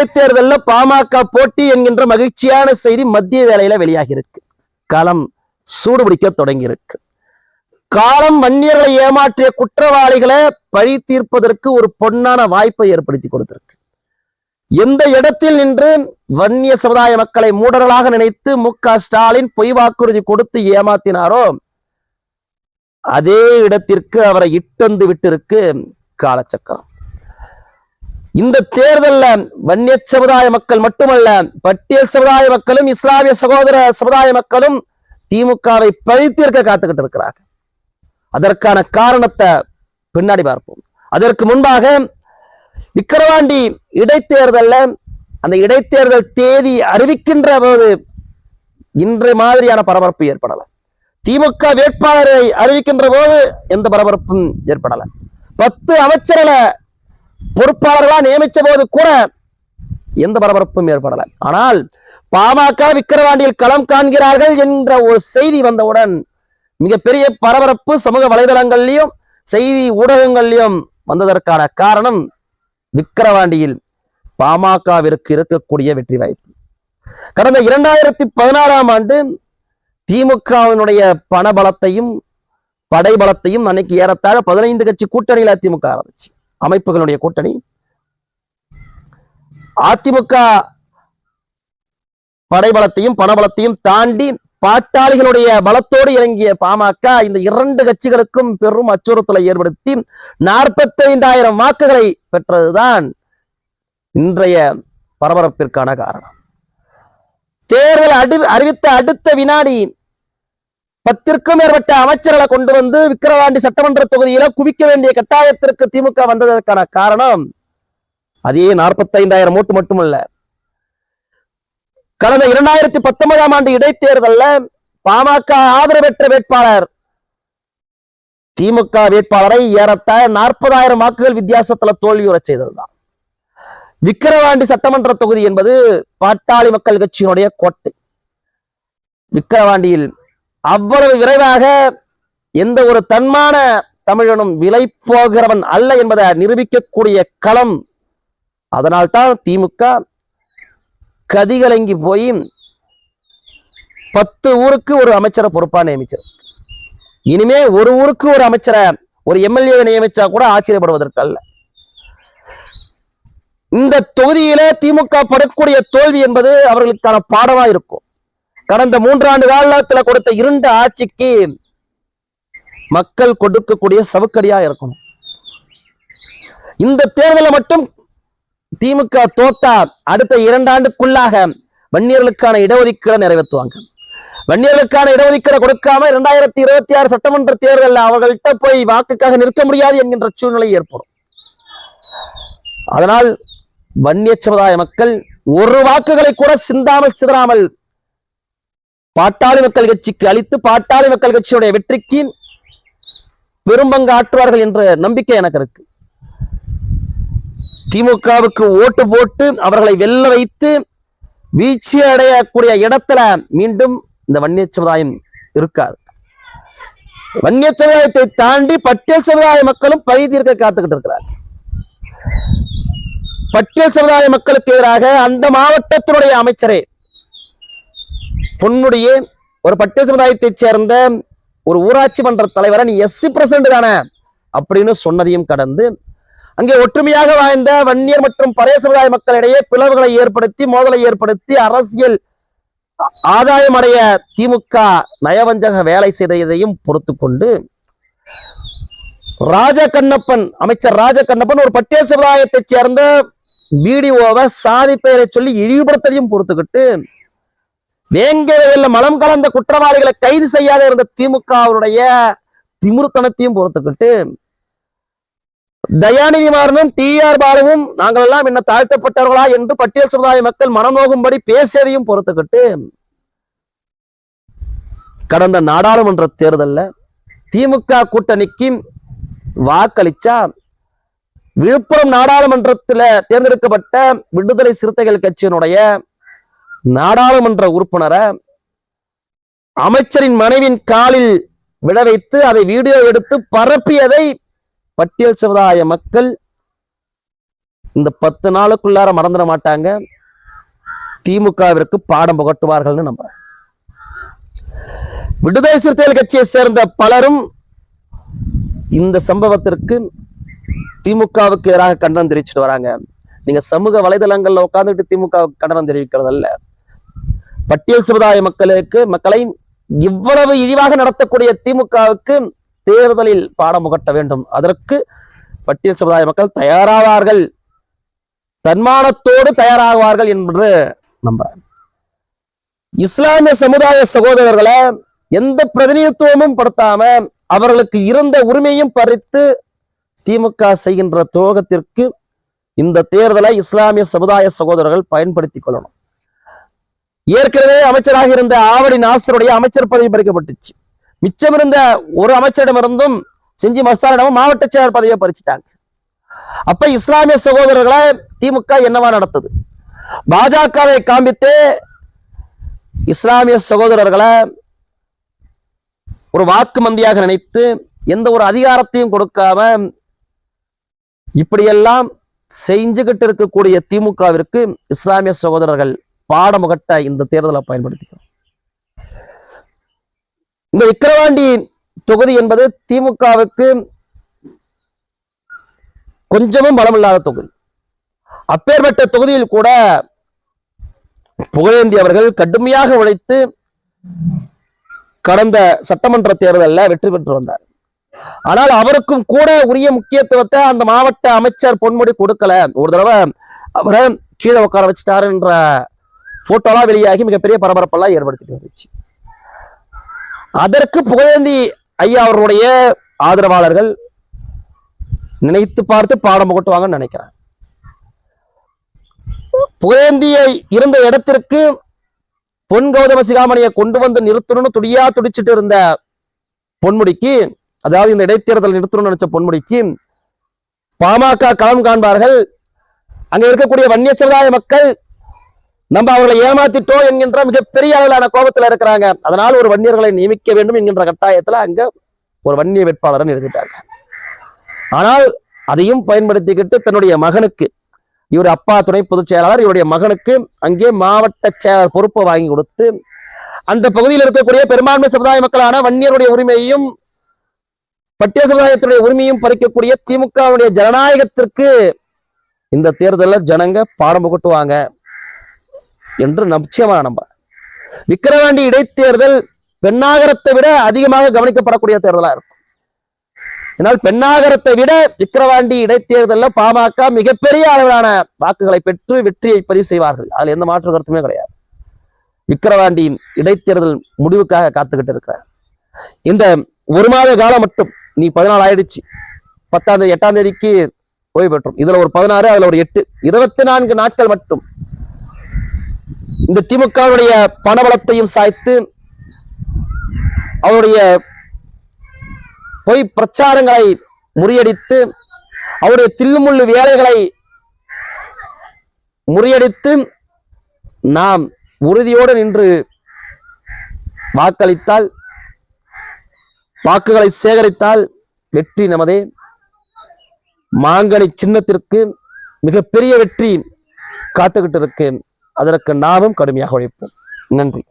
இடைத்தேர்தலில் பாமக போட்டி என்கின்ற மகிழ்ச்சியான செய்தி மத்திய வேலையில வெளியாகி இருக்கு களம் சூடுபிடிக்க தொடங்கி இருக்கு காலம் வன்னியர்களை ஏமாற்றிய குற்றவாளிகளை பழி தீர்ப்பதற்கு ஒரு பொன்னான வாய்ப்பை ஏற்படுத்தி கொடுத்திருக்கு. எந்த இடத்தில் நின்று வன்னிய சமுதாய மக்களை மூடர்களாக நினைத்து மு ஸ்டாலின் பொய் வாக்குறுதி கொடுத்து ஏமாத்தினாரோ அதே இடத்திற்கு அவரை இட்டந்து விட்டிருக்கு காலச்சக்கரம். இந்த தேர்தல்ல வன்னிய சமுதாய மக்கள் மட்டுமல்ல பட்டியல் சமுதாய மக்களும் இஸ்லாமிய சகோதர சமுதாய மக்களும் திமுகவை பழித்தீர்க்க காத்துக்கிட்டு இருக்கிறார்கள். அதற்கான காரணத்தை பின்னாடி பார்ப்போம். அதற்கு முன்பாக விக்கிரவாண்டி இடைத்தேர்தல்ல அந்த இடைத்தேர்தல் தேதி அறிவிக்கின்ற போது இன்று மாதிரியான பரபரப்பு ஏற்படலை. திமுக வேட்பாளரை அறிவிக்கின்ற போது எந்த பரபரப்பும் ஏற்படலை. பத்து அமைச்சர்களை பொறுப்பாளர்களா நியமிச்ச போது கூட எந்த பரபரப்பும் ஏற்படல. ஆனால் பாமக விக்கிரவாண்டியில் களம் காண்கிறார்கள் என்ற ஒரு செய்தி வந்தவுடன் மிகப்பெரிய பரபரப்பு சமூக வலைதளங்கள்லயும் செய்தி ஊடகங்கள்லயும் வந்ததற்கான காரணம் விக்கிரவாண்டியில் பாமகவிற்கு இருக்கக்கூடிய வெற்றி வாய்ப்பு. கடந்த இரண்டாயிரத்தி பதினாறாம் ஆண்டு திமுகவினுடைய பணபலத்தையும் படைபலத்தையும் அன்னைக்கு ஏறத்தாழ பதினைந்து கட்சி கூட்டணியில் அதிமுக ஆரம்பிச்சு. அமைப்புகளுடைய கூட்டணி. அதிமுக படைபலத்தையும் பணபலத்தையும் தாண்டி பாட்டாளிகளுடைய பலத்தோடு இறங்கிய பாமக இந்த இரண்டு கட்சிகளுக்கும் பெரும் அச்சுறுத்தலை ஏற்படுத்தி நாற்பத்தைந்தாயிரம் வாக்குகளை பெற்றதுதான் இன்றைய பரபரப்பிற்கான காரணம். தேர்தல் அறிவித்த அடுத்த வினாடி பத்திற்கும் மேற்பட்ட அமைச்சர்களை கொண்டு வந்து விக்கிரவாண்டி சட்டமன்ற தொகுதியில குவிக்க வேண்டிய கட்டாயத்திற்கு திமுக வந்ததற்கான காரணம் அதே நாற்பத்தைந்தாயிரம் ஓட்டு மட்டுமல்ல. கடந்த இரண்டாயிரத்தி பத்தொன்பதாம் ஆண்டு இடைத்தேர்தல்ல பாமக ஆதரவு பெற்ற வேட்பாளர் திமுக வேட்பாளரை ஏறத்தாழ நாற்பதாயிரம் வாக்குகள் வித்தியாசத்துல தோல்வியுறச் செய்ததுதான். விக்கிரவாண்டி சட்டமன்ற தொகுதி என்பது பாட்டாளி மக்கள் கட்சியினுடைய கோட்டை. விக்கிரவாண்டியில் அவ்வளவு விரைவாக எந்த ஒரு தன்மான தமிழனும் விலை போகிறவன் அல்ல என்பதை நிரூபிக்கக்கூடிய களம். அதனால்தான் திமுக கதிகலங்கி போய் பத்து ஊருக்கு ஒரு அமைச்சரை பொறுப்பா நியமிச்சர் இனிமே ஒரு ஊருக்கு ஒரு அமைச்சரை ஒரு எம்எல்ஏவை நியமிச்சா கூட ஆச்சரியப்படுவதற்கு அல்ல இந்த தொகுதியில திமுக படக்கூடிய தோல்வி என்பது அவர்களுக்கான பாடமா இருக்கும். கடந்த மூன்றாண்டு காலத்துல கொடுத்த இருண்ட ஆட்சிக்கு மக்கள் கொடுக்கக்கூடிய சவுக்கடியா இருக்கணும். இந்த தேர்தலை மட்டும் திமுக தோத்தா அடுத்த இரண்டாண்டுக்குள்ளாக வன்னியர்களுக்கான இடஒதுக்கீடை நிறைவேற்றுவாங்க. வன்னியர்களுக்கான இடஒதுக்கீடை கொடுக்காம இரண்டாயிரத்தி இருபத்தி ஆறு சட்டமன்ற தேர்தலில் அவர்கள்ட்ட போய் வாக்குக்காக நிற்க முடியாது என்கின்ற சூழ்நிலை ஏற்படும். அதனால் வன்னிய சமுதாய மக்கள் ஒரு வாக்குகளை கூட சிந்தாமல் சிதறாமல் பாட்டாளி மக்கள் கட்சிக்கு அளித்து பாட்டாளி மக்கள் கட்சியுடைய வெற்றிக்கு பெரும்பங்கு ஆற்றுவார்கள் என்ற நம்பிக்கை எனக்கு இருக்கு. திமுகவுக்கு ஓட்டு போட்டு அவர்களை வெல்ல வைத்து வீழ்ச்சி அடையக்கூடிய இடத்துல மீண்டும் இந்த வன்னிய சமுதாயம் இருக்காது. வன்னிய சமுதாயத்தை தாண்டி பட்டியல் சமுதாய மக்களும் பழி தீர்க்க காத்துக்கிட்டு இருக்கிறார் பட்டியல் சமுதாய மக்களுக்கு எதிராக அந்த மாவட்டத்தினுடைய அமைச்சரே பொன்னுடைய ஒரு பட்டியல் சமுதாயத்தைச் சேர்ந்த ஒரு ஊராட்சி மன்ற தலைவரை நீ எஸ்சி பிரசிடண்ட் தானே அப்படின்னு சொன்னதையும் கடந்து அங்கே ஒற்றுமையாக வாழ்ந்த வன்னியர் மற்றும் பழைய சமுதாய மக்களிடையே பிளவுகளை ஏற்படுத்தி மோதலை ஏற்படுத்தி அரசியல் ஆ- ஆதாயம் அடைய திமுக நயவஞ்சக வேலை செய்ததையும் பொறுத்து கொண்டு ராஜ கண்ணப்பன் அமைச்சர் ராஜ கண்ணப்பன் ஒரு பட்டியல் சமுதாயத்தைச் சேர்ந்த பிடிஓவை சாதி பெயரை சொல்லி இழிவுபடுத்ததையும் பொறுத்துக்கிட்டு வேங்கவையில் மலம் கலந்த குற்றவாளிகளை கைது செய்யாத இருந்த திமுகவுடைய திமுருத்தனத்தையும் பொறுத்துக்கிட்டு தயாநிதி மாறனும் டி ஆர் பாலுவும் நாங்கள் எல்லாம் என்ன தாழ்த்தப்பட்டவர்களா என்று பட்டியல் சமுதாய மக்கள் மனம் நோகும்படி பேசியதையும் பொறுத்துக்கிட்டு கடந்த நாடாளுமன்ற தேர்தல்ல திமுக கூட்டணிக்கு வாக்களிச்சா விழுப்புரம் நாடாளுமன்றத்துல தேர்ந்தெடுக்கப்பட்ட விடுதலை சிறுத்தைகள் கட்சியினுடைய நாடாளுமன்ற உறுப்பினரை அமைச்சரின் மனைவின் காலில் விட வைத்து அதை வீடியோ எடுத்து பரப்பியதை பட்டியல் சமுதாய மக்கள் இந்த பத்து நாளுக்குள்ளார மறந்துட மாட்டாங்க. திமுகவிற்கு பாடம் புகட்டுவார்கள்னு நம்புறேன். விடுதலை சிறுத்தைகள் கட்சியை சேர்ந்த பலரும் இந்த சம்பவத்திற்கு திமுகவுக்கு எதிராக கண்டனம் தெரிவிச்சுட்டு வராங்க. நீங்க சமூக வலைதளங்கள்ல உட்கார்ந்துட்டு திமுக கண்டனம் தெரிவிக்கிறது அல்ல பட்டியல் சமுதாய மக்களுக்கு மக்களை இவ்வளவு இழிவாக நடத்தக்கூடிய திமுகவுக்கு தேர்தலில் பாடம் புகட்ட வேண்டும். அதற்கு பட்டியல் சமுதாய மக்கள் தயாராவார்கள். தன்மானத்தோடு தயாராகுவார்கள் என்று நம்புறேன். இஸ்லாமிய சமுதாய சகோதரர்களை எந்த பிரதிநிதித்துவமும் படுத்தாம அவர்களுக்கு இருந்த உரிமையும் பறித்து திமுக செய்கின்ற துரோகத்திற்கு இந்த தேர்தலை இஸ்லாமிய சமுதாய சகோதரர்கள் பயன்படுத்திக் கொள்ளணும். ஏற்கனவே அமைச்சராக இருந்த ஆவடி நாசருடைய அமைச்சர் பதவி பறிக்கப்பட்டுச்சு. மிச்சம் இருந்த ஒரு அமைச்சரிடமிருந்தும் செஞ்சி மஸ்தானிடமும் மாவட்ட செயலர் பதவியை பறிச்சுட்டாங்க. அப்ப இஸ்லாமிய சகோதரர்களை திமுக என்னவா நடத்துது? பாஜகவை காண்பித்து இஸ்லாமிய சகோதரர்களை ஒரு வாக்கு மந்தியாக நினைத்து எந்த ஒரு அதிகாரத்தையும் கொடுக்காம இப்படியெல்லாம் செஞ்சுகிட்டு இருக்கக்கூடிய திமுகவிற்கு இஸ்லாமிய சகோதரர்கள் பாடமுகட்ட இந்த தேர்தலை பயன்படுத்திக்கணும் இந்த விக்கிரவாண்டி தொகுதி என்பது திமுகவுக்கு கொஞ்சமும் பலமில்லாத தொகுதி. அப்பேற்பட்ட தொகுதியில் கூட புகழேந்தி அவர்கள் கடுமையாக உழைத்து கடந்த சட்டமன்ற தேர்தலில் வெற்றி பெற்று வந்தார். ஆனால் அவருக்கும் கூட உரிய முக்கியத்துவத்தை அந்த மாவட்ட அமைச்சர் பொன்முடி கொடுக்கல. ஒரு தடவை அவரை கீழே உட்கார வச்சுட்டாருன்ற போட்டோலாம் வெளியாகி மிகப்பெரிய பரபரப்பெல்லாம் ஏற்படுத்திட்டு வந்துச்சு. அதற்கு புகழேந்தி ஐயா அவருடைய ஆதரவாளர்கள் நினைத்து பார்த்து பாடம் புகட்டுவாங்கன்னு நினைக்கிறேன் புகழேந்தியை இருந்த இடத்திற்கு பொன் கௌதம சிகாமணியை கொண்டு வந்து நிறுத்தணும்னு துடியா துடிச்சிட்டு இருந்த பொன்முடிக்கு அதாவது இந்த இடைத்தேர்தல் நிறுத்தணும்னு நினைச்ச பொன்முடிக்கு பாமக களம் காண்பார்கள். அங்க இருக்கக்கூடிய வன்னிய சமுதாய மக்கள் நம்ம அவர்களை ஏமாத்திட்டோம் என்கின்ற மிகப்பெரிய அளவிலான கோபத்தில் இருக்கிறாங்க. அதனால் ஒரு வன்னியர்களை நியமிக்க வேண்டும் என்கின்ற கட்டாயத்தில் அங்க ஒரு வன்னிய வேட்பாளரை நிறுத்திட்டாங்க ஆனால் அதையும் பயன்படுத்திக்கிட்டு தன்னுடைய மகனுக்கு இவர் அப்பா துணை பொதுச் செயலாளர் இவருடைய மகனுக்கு அங்கே மாவட்ட செயலர் பொறுப்பை வாங்கி கொடுத்து அந்த பகுதியில் இருக்கக்கூடிய பெரும்பான்மை சமுதாய மக்களான வன்னியருடைய உரிமையையும் பட்டியல் சமுதாயத்தினுடைய உரிமையும் பறிக்கக்கூடிய திமுகவுடைய ஜனநாயகத்திற்கு இந்த தேர்தலில் ஜனங்க பாடம் புகட்டுவாங்க. என்று நிச்சயமாக நம்ப. விக்கிரவாண்டி இடைத்தேர்தல் பெண்ணாகரத்தை விட அதிகமாக கவனிக்கப்படக்கூடிய தேர்தலா இருக்கும். இதனால் பெண்ணாகரத்தை விட விக்கிரவாண்டி இடைத்தேர்தலில் பாமக மிகப்பெரிய அளவிலான வாக்குகளை பெற்று வெற்றியை பதிவு செய்வார்கள். அதில் எந்த மாற்று கருத்துமே கிடையாது. விக்கிரவாண்டி இடைத்தேர்தல் முடிவுக்காக காத்துக்கிட்டு இருக்கிறார் இந்த ஒரு மாத காலம் மட்டும் நீ பதினாலு ஆயிடுச்சு. பத்தாம் தேதி எட்டாம் தேதிக்கு ஓய்வு பெற்றோம். இதுல ஒரு பதினாறு அதுல ஒரு எட்டு. இருபத்தி நான்கு நாட்கள் மட்டும் இந்த திமுகவுடைய பணபலத்தையும் சாய்த்து அவருடைய பொய் பிரச்சாரங்களை முறியடித்து அவருடைய தில்லுமுள்ளு வேலைகளை முறியடித்து நாம் உறுதியோடு நின்று வாக்களித்தால் வாக்குகளை சேகரித்தால் வெற்றி நமதே. மாங்கனி சின்னத்திற்கு மிகப்பெரிய வெற்றி காத்துக்கிட்டு இருக்கு அதற்கு நாமும் கடுமையாக உழைப்போம். நன்றி.